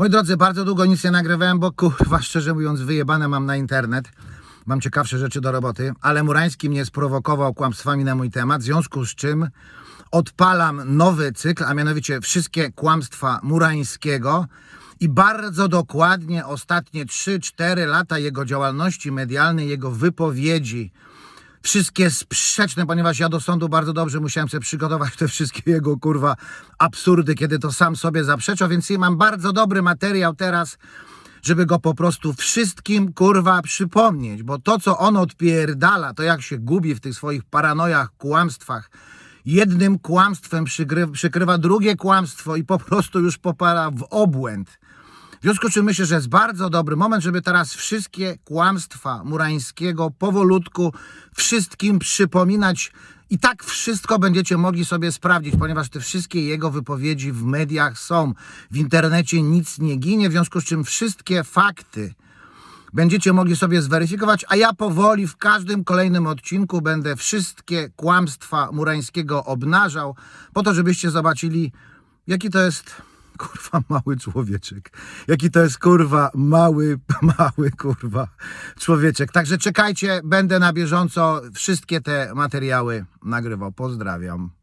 Moi drodzy, bardzo długo nic nie nagrywałem, bo kurwa, szczerze mówiąc, wyjebane mam na internet. Mam ciekawsze rzeczy do roboty, ale Murański mnie sprowokował kłamstwami na mój temat, w związku z czym odpalam nowy cykl, a mianowicie wszystkie kłamstwa Murańskiego i bardzo dokładnie ostatnie 3-4 lata jego działalności medialnej, jego wypowiedzi, wszystkie sprzeczne, ponieważ ja do sądu bardzo dobrze musiałem sobie przygotować te wszystkie jego kurwa absurdy, kiedy to sam sobie zaprzeczał, więc mam bardzo dobry materiał teraz, żeby go po prostu wszystkim kurwa przypomnieć, bo to co on odpierdala, to jak się gubi w tych swoich paranojach, kłamstwach, jednym kłamstwem przykry, przykrywa drugie kłamstwo i po prostu już popala w obłęd. W związku z czym myślę, że jest bardzo dobry moment, żeby teraz wszystkie kłamstwa Murańskiego powolutku wszystkim przypominać. I tak wszystko będziecie mogli sobie sprawdzić, ponieważ te wszystkie jego wypowiedzi w mediach są. W internecie nic nie ginie, w związku z czym wszystkie fakty będziecie mogli sobie zweryfikować, a ja powoli w każdym kolejnym odcinku będę wszystkie kłamstwa Murańskiego obnażał, po to, żebyście zobaczyli, jaki to jest kurwa mały człowieczek. Jaki to jest kurwa mały, mały kurwa człowieczek. Także czekajcie, będę na bieżąco wszystkie te materiały nagrywał. Pozdrawiam.